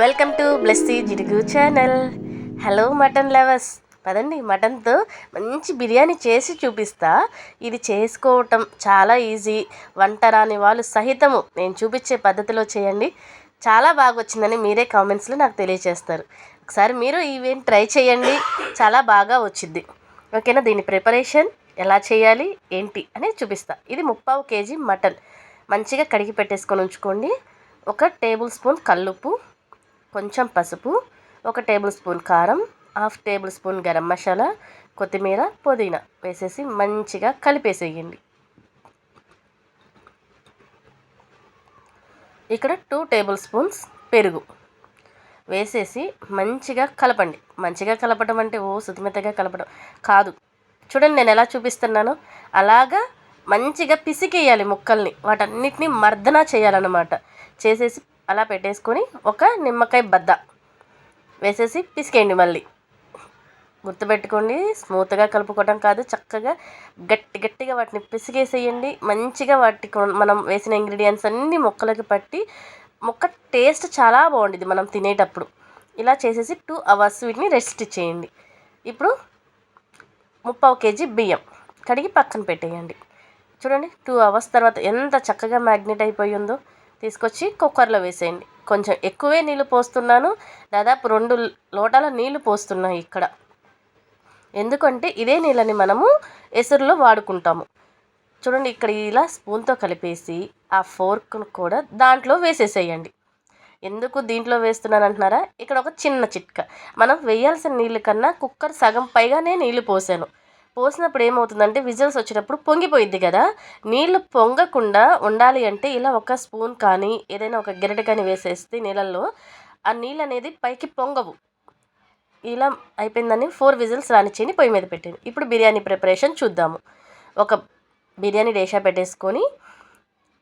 Welcome to Blessy Jidugu channel hello mutton lovers పదండి మటన్తో మంచి బిర్యానీ చేసి చూపిస్తా. ఇది చేసుకోవటం చాలా ఈజీ వంట రాని వాళ్ళు సహితము నేను చూపించే పద్ధతిలో చేయండి. చాలా బాగా వచ్చిందని మీరే కామెంట్స్లో నాకు తెలియజేస్తారు ఒకసారి మీరు ఈవెంట్ ట్రై చేయండి చాలా బాగా వచ్చింది ఓకేనా? దీని ప్రిపరేషన్ ఎలా చేయాలి ఏంటి అనేది చూపిస్తా. ఇది ముప్పావు కేజీ మటన్ మంచిగా కడిగి పెట్టేసుకొని ఉంచుకోండి. ఒక టేబుల్ స్పూన్ కల్లుప్పు. కొంచెం పసుపు ఒక టేబుల్ స్పూన్ కారం half tablespoon garam masala కొత్తిమీర పుదీనా వేసేసి మంచిగా కలిపేసేయండి. ఇక్కడ టూ టేబుల్ స్పూన్స్ పెరుగు వేసేసి మంచిగా కలపండి. మంచిగా కలపడం అంటే ఓ సుతిమెత్తగా కలపడం కాదు. చూడండి నేను ఎలా చూపిస్తున్నానో. అలాగా మంచిగా పిసికేయాలి ముక్కల్ని. వాటన్నిటిని మర్దన చేయాలన్నమాట. చేసేసి అలా పెట్టేసుకొని ఒక నిమ్మకాయ బద్ద వేసేసి పిసికేయండి మళ్ళీ. గుర్తుపెట్టుకోండి స్మూత్గా కలుపుకోవడం కాదు చక్కగా గట్టి గట్టిగా వాటిని పిసికేసేయండి. మంచిగా వాటికి మనం వేసిన ఇంగ్రీడియంట్స్ అన్నీ మొక్కలకి పట్టి మొక్క టేస్ట్ చాలా బాగుండేది మనం తినేటప్పుడు. ఇలా చేసేసి టూ అవర్స్ వీటిని రెస్ట్ చేయండి ఇప్పుడు ముప్పావు కేజీ బియ్యం కడిగి పక్కన పెట్టేయండి. చూడండి టూ అవర్స్ తర్వాత ఎంత చక్కగా మ్యాగ్నెట్ అయిపోయి ఉందో. తీసుకొచ్చి కుక్కర్లో వేసేయండి. కొంచెం ఎక్కువే నీళ్ళు పోస్తున్నాను. దాదాపు రెండు లోటాల నీళ్ళు పోస్తున్నాయి ఇక్కడ. ఎందుకంటే ఇదే నీళ్ళని మనము ఎసురులో వాడుకుంటాము. చూడండి ఇక్కడ ఇలా స్పూన్తో కలిపేసి ఆ ఫోర్క్ను కూడా దాంట్లో వేసేసేయండి. ఎందుకు దీంట్లో వేస్తున్నాను అంటున్నారా ఇక్కడ ఒక చిన్న చిట్క. మనం వేయాల్సిన నీళ్ళు కన్నా కుక్కర్ సగం పైగానే నీళ్ళు పోసాను. పోసినప్పుడు ఏమవుతుందంటే విజిల్స్ వచ్చేటప్పుడు పొంగిపోయిద్ది కదా. నీళ్ళు పొంగకుండా ఉండాలి అంటే ఇలా ఒక స్పూన్ కానీ ఏదైనా ఒక గెరట కానీ వేసేస్తే నీళ్ళల్లో ఆ నీళ్ళు అనేది పైకి పొంగవు. ఇలా అయిపోయిందని ఫోర్ విజిల్స్ రానిచ్చేయండి పొయ్యి మీద పెట్టాను ఇప్పుడు బిర్యానీ ప్రిపరేషన్ చూద్దాము. ఒక బిర్యానీ డేషా పెట్టేసుకొని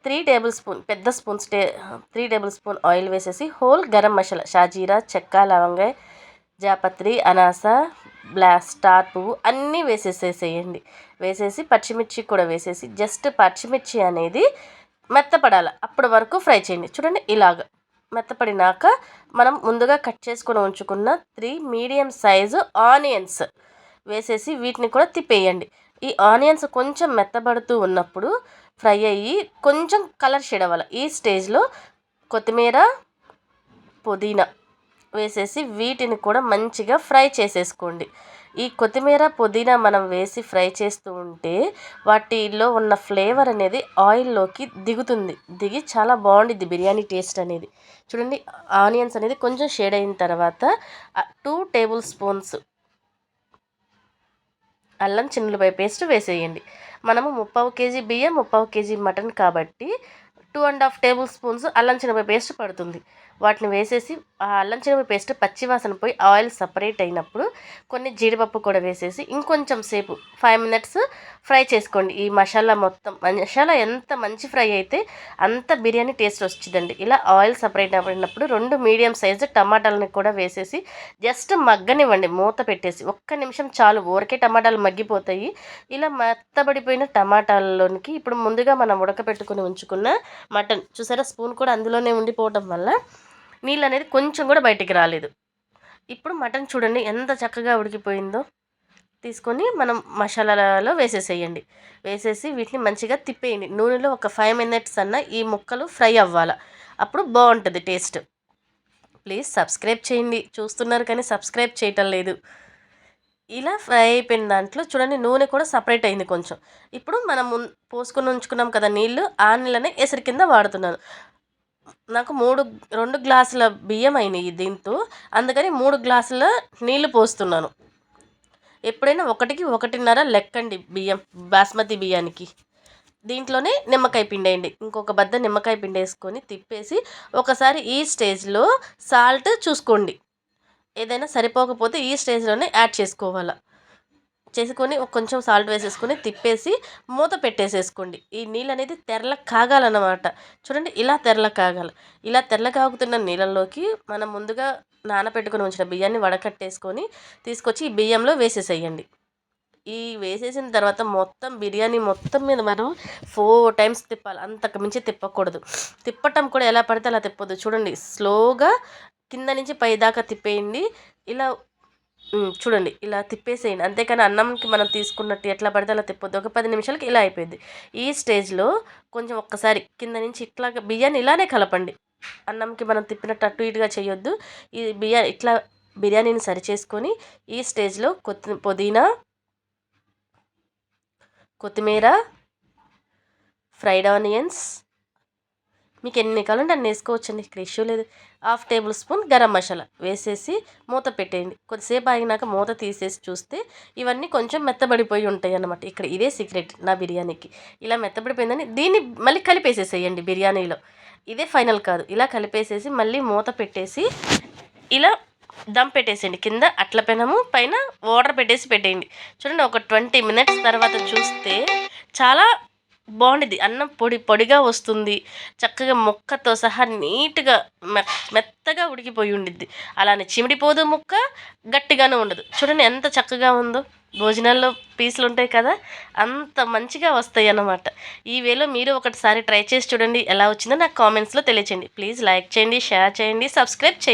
త్రీ టేబుల్ స్పూన్ పెద్ద స్పూన్స్ టే త్రీ టేబుల్ స్పూన్ ఆయిల్ వేసేసి హోల్ గరం మసాలా షాజీరా చెక్క లవంగాయ జాపత్రి అనాస బ్లాక్ స్టార్ పువ్వు అన్నీ వేసేసేసేయండి. వేసేసి పచ్చిమిర్చి కూడా వేసేసి జస్ట్ పచ్చిమిర్చి అనేది మెత్తపడాలి. అప్పటి వరకు ఫ్రై చేయండి. చూడండి ఇలాగ మెత్తపడినాక మనం ముందుగా కట్ చేసుకొని ఉంచుకున్న త్రీ మీడియం సైజు ఆనియన్స్ వేసేసి వీటిని కూడా తిప్పేయండి. ఈ ఆనియన్స్ కొంచెం మెత్తబడుతూ ఉన్నప్పుడు ఫ్రై అయ్యి కొంచెం కలర్ షేడ్ అవ్వాలి. ఈ స్టేజ్లో కొత్తిమీర పుదీనా వేసేసి వీటిని కూడా మంచిగా ఫ్రై చేసేసుకోండి. ఈ కొత్తిమీర పుదీనా మనం వేసి ఫ్రై చేస్తూ ఉంటే వాటిలో ఉన్న ఫ్లేవర్ అనేది ఆయిల్లోకి దిగుతుంది. దిగి చాలా బాగుండిద్ది బిర్యానీ టేస్ట్ అనేది. చూడండి ఆనియన్స్ అనేది కొంచెం షేడ్ అయిన తర్వాత టూ టేబుల్ స్పూన్స్ అల్లం చిన్నులపై పేస్ట్ వేసేయండి. మనము ముప్పావు కేజీ బియ్యం ముప్పావు కేజీ మటన్ కాబట్టి two and half tablespoons అల్లం చిన్నపై పేస్ట్ పడుతుంది. వాటిని వేసేసి ఆ అల్లం చిన్నపై పేస్ట్ పచ్చివాసన పోయి ఆయిల్ సపరేట్ అయినప్పుడు కొన్ని జీడిపప్పు కూడా వేసేసి ఇంకొంచెం సేపు ఫైవ్ మినిట్స్ ఫ్రై చేసుకోండి. ఈ మసాలా మొత్తం మసాలా ఎంత మంచి ఫ్రై అయితే అంత బిర్యానీ టేస్ట్ వచ్చిందండి. ఇలా ఆయిల్ సపరేట్ అయినప్పుడు రెండు మీడియం సైజు టమాటాలని కూడా వేసేసి జస్ట్ మగ్గనివ్వండి. మూత పెట్టేసి ఒక్క నిమిషం చాలు ఊరికే టమాటాలు మగ్గిపోతాయి. ఇలా మెత్తబడిపోయిన టమాటాలలోనికి ఇప్పుడు ముందుగా మనం ఉడకపెట్టుకుని ఉంచుకున్న మటన్ చూసారా? స్పూన్ కూడా అందులోనే ఉండిపోవటం వల్ల నీళ్ళు అనేది కొంచెం కూడా బయటికి రాలేదు. ఇప్పుడు మటన్ చూడండి ఎంత చక్కగా ఉడికిపోయిందో. తీసుకొని మనం మసాలాలో వేసేసేయండి. వేసేసి వీటిని మంచిగా తిప్పేయండి. నూనెలో ఒక ఫైవ్ మినిట్స్ అన్న ఈ ముక్కలు ఫ్రై అవ్వాలి. అప్పుడు బాగుంటుంది టేస్ట్. ప్లీజ్ సబ్స్క్రైబ్ చేయండి. చూస్తున్నారు కానీ సబ్స్క్రైబ్ చేయటం లేదు. ఇలా ఫ్రై అయిపోయిన దాంట్లో చూడండి నూనె కూడా సపరేట్ అయింది కొంచెం. ఇప్పుడు మనం పోసుకొని ఉంచుకున్నాం కదా నీళ్ళు ఆ నీళ్ళనే ఎసరి కింద వాడుతున్నాను. నాకు మూడు రెండు గ్లాసుల బియ్యం అయినాయి దీంతో. అందుకని మూడు గ్లాసుల నీళ్ళు పోస్తున్నాను. ఎప్పుడైనా ఒకటికి ఒకటిన్నర లెక్కండి బియ్యం బాస్మతి బియ్యానికి. దీంట్లోనే నిమ్మకాయ పిండేయండి ఇంకొక బద్ద నిమ్మకాయ పిండేసుకొని తిప్పేసి ఒకసారి ఈ స్టేజ్లో సాల్ట్ చూసుకోండి. ఏదైనా సరిపోకపోతే ఈ స్టేజ్లోనే యాడ్ చేసుకోవాలి. చేసుకొని కొంచెం సాల్ట్ వేసేసుకొని తిప్పేసి మూత పెట్టేసేసుకోండి. ఈ నీళ్ళు అనేది తెరల కాగాలన్నమాట. చూడండి ఇలా తెరల కాగాలి. ఇలా తెరల కాగుతున్న నీళ్ళల్లోకి మనం ముందుగా నానబెట్టుకొని ఉంచిన బియ్యాన్ని వడకట్టేసుకొని తీసుకొచ్చి ఈ బియ్యంలో వేసేసేయండి. ఈ వేసేసిన తర్వాత మొత్తం బిర్యానీ మొత్తం మీద మనం ఫోర్ టైమ్స్ తిప్పాలి. అంతకు మించి తిప్పకూడదు. తిప్పటం కూడా ఎలా పడితే అలా తిప్పొద్దు. చూడండి స్లోగా కింద నుంచి పై దాకా తిప్పేయండి. ఇలా చూడండి ఇలా తిప్పేసేయండి. అంతేకాని అన్నంకి మనం తీసుకున్నట్టు ఎట్లా పడితే అలా తిప్పొద్దు. ఒక పది నిమిషాలకి ఇలా అయిపోయింది. ఈ స్టేజ్లో కొంచెం ఒక్కసారి కింద నుంచి ఇట్లా బియ్యాన్ని ఇలానే కలపండి. అన్నంకి మనం తిప్పినట్టు అటు ఇటుగా చేయొద్దు ఈ బియ్యా ఇట్లా బిర్యానీని సరి చేసుకొని ఈ స్టేజ్లో కొత్తి పుదీనా కొత్తిమీర ఫ్రైడ్ ఆనియన్స్ మీకు ఎన్ని కావాలంటే అన్ని వేసుకోవచ్చండి. ఇక్కడ ఇష్యూ లేదు. Half tablespoon garam masala వేసేసి మూత పెట్టేయండి. కొద్దిసేపు ఆగినాక మూత తీసేసి చూస్తే ఇవన్నీ కొంచెం మెత్తబడిపోయి ఉంటాయి అన్నమాట. ఇక్కడ ఇదే సీక్రెట్ నా బిర్యానీకి. ఇలా మెత్తబడిపోయిందని దీన్ని మళ్ళీ కలిపేసేసేయండి బిర్యానీలో. ఇదే ఫైనల్ కాదు. ఇలా కలిపేసేసి మళ్ళీ మూత పెట్టేసి ఇలా దమ్ పెట్టేసేయండి. కింద అట్ల పెనము పైన వాటర్ పెట్టేసి పెట్టేయండి. చూడండి ఒక ట్వంటీ మినిట్స్ తర్వాత చూస్తే చాలా బాగుండేది. అన్నం పొడి పొడిగా వస్తుంది. చక్కగా ముక్కతో సహా నీట్గా మె మెత్తగా ఉడికిపోయి ఉండిద్ది. అలానే చిమిడిపోదు ముక్క గట్టిగానే ఉండదు. చూడండి ఎంత చక్కగా ఉందో. భోజనాల్లో పీసులు ఉంటాయి కదా అంత మంచిగా వస్తాయి అన్నమాట. ఈ వేలో మీరు ఒకటిసారి ట్రై చేసి చూడండి ఎలా వచ్చిందో నాకు కామెంట్స్లో తెలియచేయండి. ప్లీజ్ లైక్ చేయండి షేర్ చేయండి సబ్స్క్రైబ్ చేయండి.